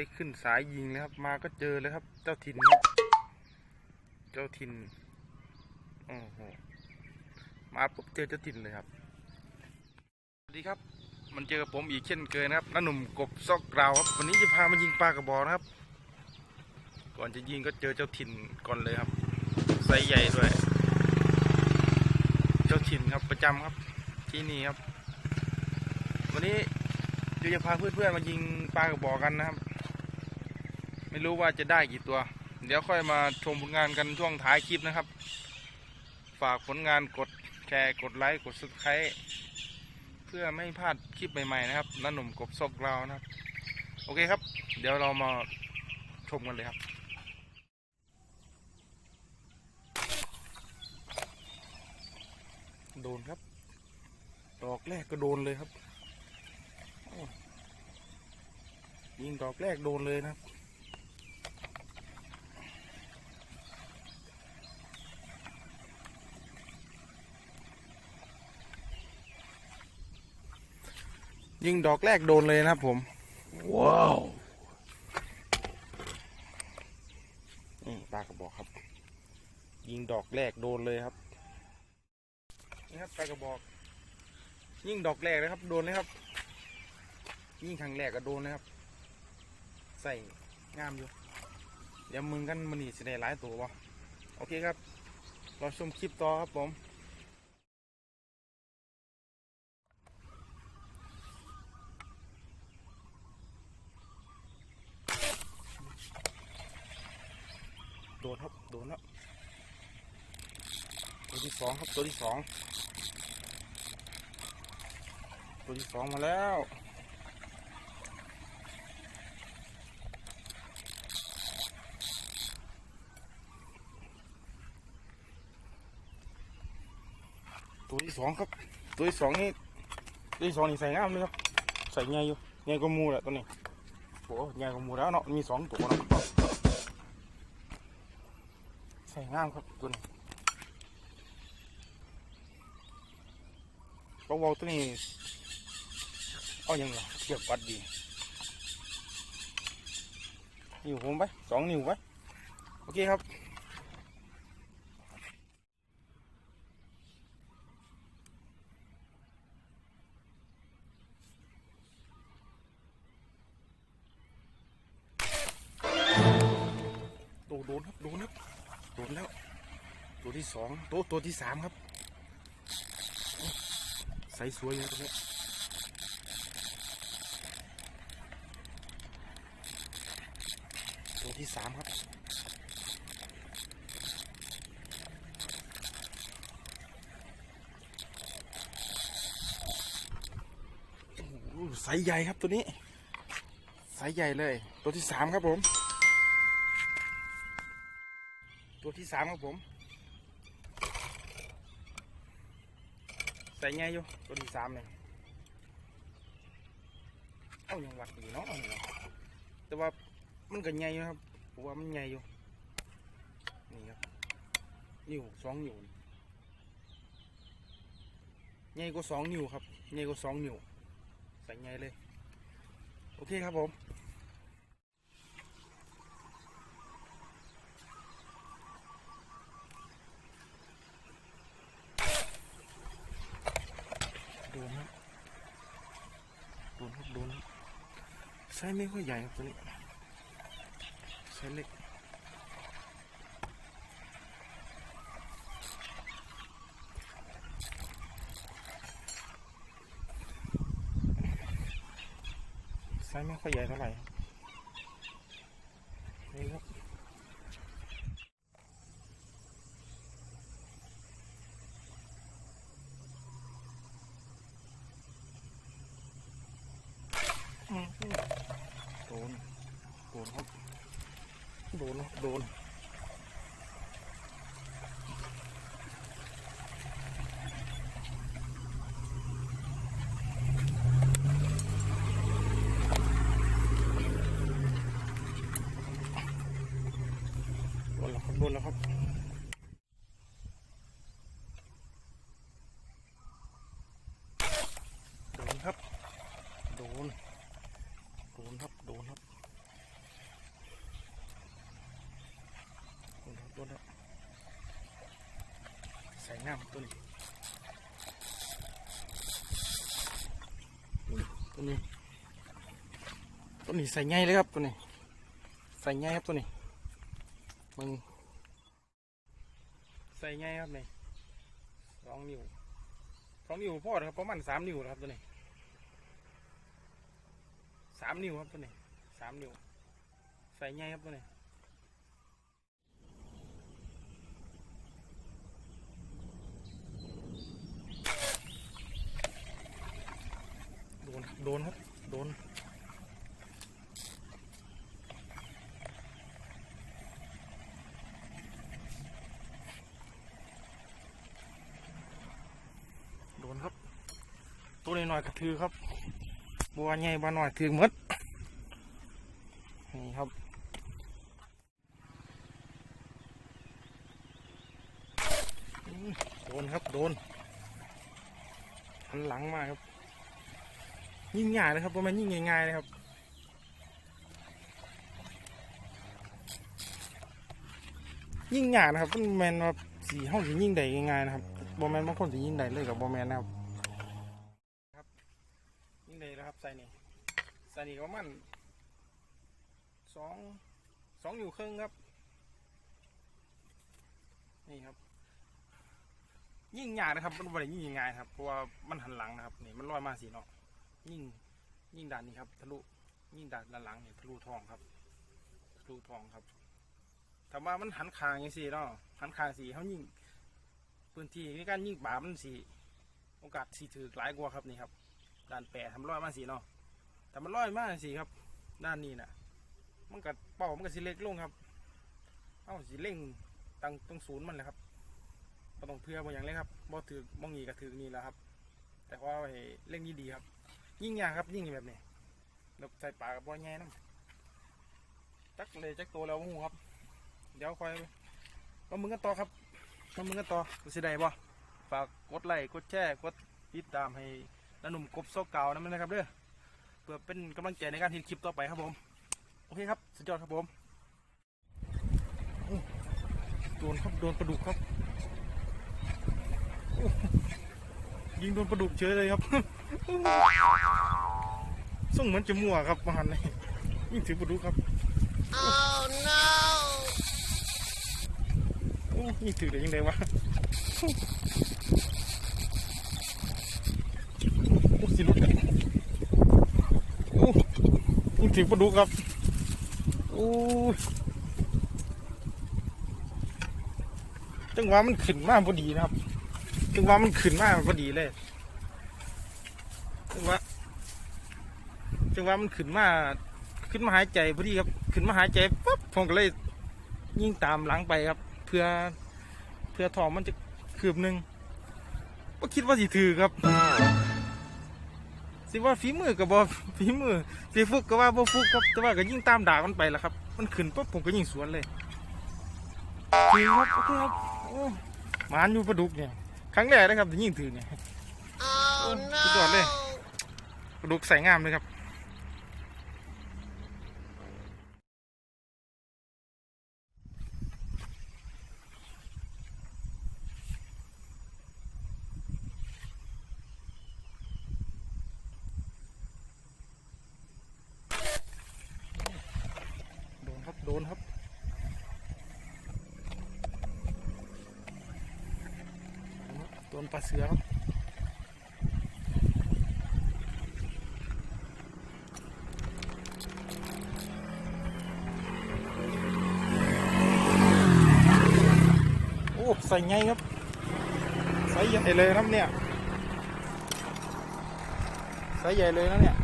ได้ขึ้นสายยิงเลยครับ มาก็เจอเลยครับ เจ้าถิ่นเจ้าถิ่นโอ้โหมาปุ๊บเจอเจ้าถิ่นเลยครับสวัสดีครับ มันเจอกับผมอีกเช่นเคยนะครับน้าหนุ่มกบซอกกราวครับ วันนี้จะพามายิงปลากระบอกนะครับ ก่อนจะยิงก็เจอเจ้าถิ่นก่อนเลยครับไซส์ใหญ่ด้วย เจ้าถิ่นครับประจำครับ ที่นี่ครับ วันนี้เดี๋ยวจะพาเพื่อนๆมายิงปลากระบอกกันนะครับ ไม่รู้ว่าจะได้กี่ตัว เดี๋ยวค่อยมาชมผลงานกันช่วงท้ายคลิปนะครับ ฝากผลงานกดแชร์กดไลค์กดซับสไครต์เพื่อไม่พลาดคลิปใหม่ๆนะครับน้าหนุ่มกบซอกเรานะครับ โอเคครับ เดี๋ยวเรามาชมกันเลยครับโดนครับ ดอกแรกก็โดนเลยครับยิงดอกแรกโดนเลยนะครับ ยิงดอกแรกโดนเลยนะครับผม ว้าวนี่ปลากระบอกครับ ยิงดอกแรกโดนเลยครับ นี่ครับปลากระบอก ยิงดอกแรกนะครับ โดนเลยครับ ยิงครั้งแรกก็โดนเลยครับ ใส่งามอยู่เดี๋ยวมึงกันมันนี่สิได้หลายตัวบ่โอเคครับเราชมคลิปต่อครับผม โด นครับโดนแล้วตัวที่สองครับตัวที่สองตัวที่สองมาแล้วตัวที่สองครับ ตัวที่สองนี่ตัวที่สองนี่ใส่งามเลยครับ ใส่ใหญ่อยู่ใหญ่กว่ามูแหละตัวนี้โอ้ใหญ่กว่ามูแล้วเนาะมีสองตัวเนาะ ส่งามครับตัวนี้ก็วอลตัวนี้เอาอยังไงเทียบวัดดีนิ้วผมไปสองนิ้วไปโอเคครับ ที่สองตัวตัวที่สามครับใสสวยเลยตัวนี้ตัวที่สามครับโอ้โหไซส์ใหญ่ครับตัวนี้ไซส์ใหญ่เลย ตัวที่สามครับผม ตัวที่สามครับผม ใส่ไงอยู่ตัวที่สามเนี่ยเอ้ายังวัดอยู่เนาะแต่ว่ามันก็ใหญ่อยู่ครับผมว่ามันใหญ่อยู่นี่ครับนิ้วสองนิ้วใหญ่กว่าสองนิ้วครับใหญ่กว่าสองนิ้วใส่ใหญ่เลย โอเคครับผม โดนครับโดนครับโดนครับ ไม่ค่อยใหญ่ครับตัวนี้ไซส์เล็กไซส์ไม่ค่อยใหญ่เท่าไหร่ครับนี่ครับอืมโดน โดน ครับ โดนโดนโดนแล้วครับโดนแล้วครับ โดนครับ โดน โดนครับ โดนครับ โดนครับโดนครับ น้ำตัวนี้ตัวนี้ตัวนี้ใส่ง่ายเลยครับตัวนี้ ใส่ง่ายครับตัวนี้มึงใส่ง่ายครับนี่สองนิ้วสองนิ้วพอครับประมาณสามนิ้วครับตัวนี้สามนิ้วครับตัวนี้สามนิ้วใส่ง่ายครับตัวนี้ โดนโดนครับ โดน โดนครับ ตัวน้อยๆกระทือครับ บัวใหญ่บัวน้อยถือหมดนี่ครับโดนครับ โดนหันหลังมาครับ ยิ่งใหญ่เลยครับเพราะมันยิ่งง่ายๆเลยครับยิ่งใหญ่นะครับมันแมนว่าสีห้องสียิ่งใดง่ายๆนะครับบอแมนบางคนสียิ่งใดเลยกับบอแมนนะครับครับ ยิ่งใดแล้วครับใส่นี่ใส่นี่ก็ประมันสองสองอยู่ครึ่งครับ นี่ครับ ยิ่งใหญ่นะครับมันบริยิ่งง่ายครับเพราะว่ามันหันหลังนะครับนี่มันลอยมาสีเนาะ ยิ่งยิ่งด่านนี้ครับทะลุยิ่งด่านหลังเนี่ยทะลุทองครับทะลุทองครับถามว่ามันหันคางยังสีเนาะหันคางสีเขายิ่งพื้นที่ในการยิ่งป่ามันสีโอกาสสีถือหลายกว่าครับนี่ครับด่านแปดทำร้อยมาสีเนาะแต่มันร้อยมากสีครับ ด้านนี้น่ะ มันกัเป่ามันก็สีเล็กลงครับ เอ้าสีเล่งตั้งตรงศูนย์มันเลยครับบ่ต้องเพื่อบ่อย่างเลยครับบ่ถือมองงีก็ถือนี่แหละครับ แต่ว่าเล่งนี้ดีครับ ยิ่งยากครับยิ่งแบบนี้เราใส่ปากับบัวแง่น้ำจักเลยจักตัวแล้วหูครับ เดี๋ยวคอยมามึงกันต่อครับมามึงกันต่อสิได้บ่ฝากกดไลค์กดแชร์กดติดตามให้น้าหนุ่มกบโซกเก่านั่นนะครับเด้อเพื่อเป็นกำลังใจในการทำคลิปต่อไปครับผมโอเคครับสุดยอดครับผมโดนครับโดนปลาดุกครับยิงโดนปลาดุกเฉยเลยครับ ส่งเหมือนจะมั่วครับมาหันเลยยิ่งถือปลาดุกครับ Oh no! โอ้ยิ่งถือได้ยังไงวะโอ้สิลุกอะโอ้ยิ่งถือปลาดุกครับโอ้ยจังหวะมันขึ้นมากพอดีนะครับจังหวะมันขึ้นมากพอดีเลยจังหวะ จังหวะมันขึ้นมาขึ้นมาหายใจพอดีครับ ขึ้นมาหายใจปั๊บผมก็เลยยิ่งตามหลังไปครับ เพื่อเพื่อทองมันจะคืบหนึ่งก็คิดว่าสิถือครับ สิว่าฝีมือกับบอฝีมือสิฟุกก็ว่าบ่ฟุกครับแต่ว่าก็ยิ่งตามด่ามันไปแล้วครับ มันขึ้นปุ๊บผมก็ยิ่งสวนเลยถือครับโอเคครับโอ้หมานอยู่ปลาดุกเนี่ย ครั้งแรกนะครับที่ยิ่งถือเนี่ย Oh Good job, eh? no! ปลาดุกใส่งามเลยครับ นครับ โดนปลาเสือครับโอ้ใส่ไงครับใส่ใหญ่เลยครับเนี่ยใส่ใหญ่เลยนะเนี่ย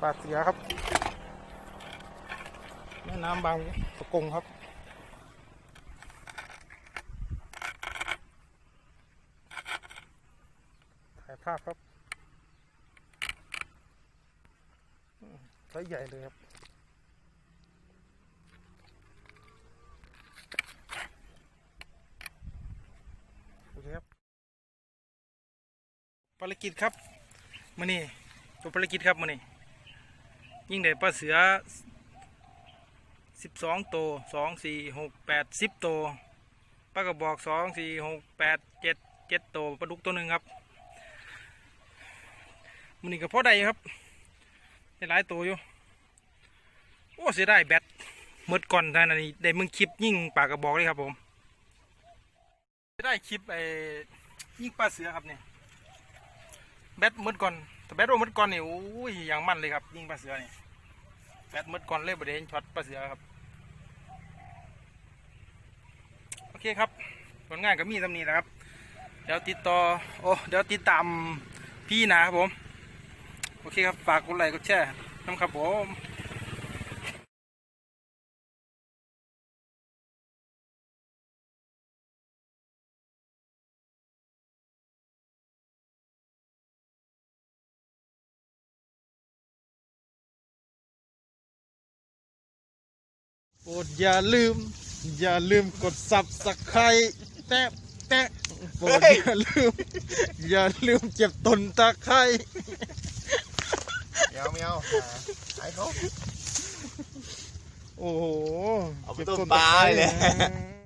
ปลาเสือครับแม่น้ำบางสะกงครับ ถ่ายภาพครับอืมไซ ส์ใหญ่เลยครับโอเคครับภารกิจครับมานี่ตัวภารกิจครับมานี่ยิ่งได้ปลาเสือสิบสองตัวสองสี่หกแปดสิบตัวปลากระบอกสองสี่หกแปดเจ็ดเจ็ดตัวปลาดุกตัวหนึ่งครับมันนี่ก็พอได้ครับ ได้หลายตัวอยู่ โอ้เสียดายแบตหมดก่อนท่านอันนี้ได้มึงคลิปยิ่งปากกระบอกเลยครับผมได้คลิปไอ้ยิ่งปลาเสือครับเนี่ยแบตหมืดก่อนแต่แบตว่าหมดก่อนเนี่ยโอ้ยอย่างมันเลยครับ ยิ่งปลาเสือเนี่ยแบตหมืดก่อนเลยประเด็นช็อตปลาเสือครับโอเคครับผลงานก็มีตำนี้แหละครับ เดี๋ยวติดต่อโอ้เดี๋ยวติดตามพี่นะครับผม เคครับฝากกดไลค์กดแชร์น้ำครับผมโปรดอย่าลืม อย่าลืมกดสับสไครแตะแตะโปรดอย่าลืม อย่าลืมเจ็บตนตะไคร้ เมียวเมียวหายเขา โอ้โหเอาไปจ็บต้มตะปลาไคร้เลยนะ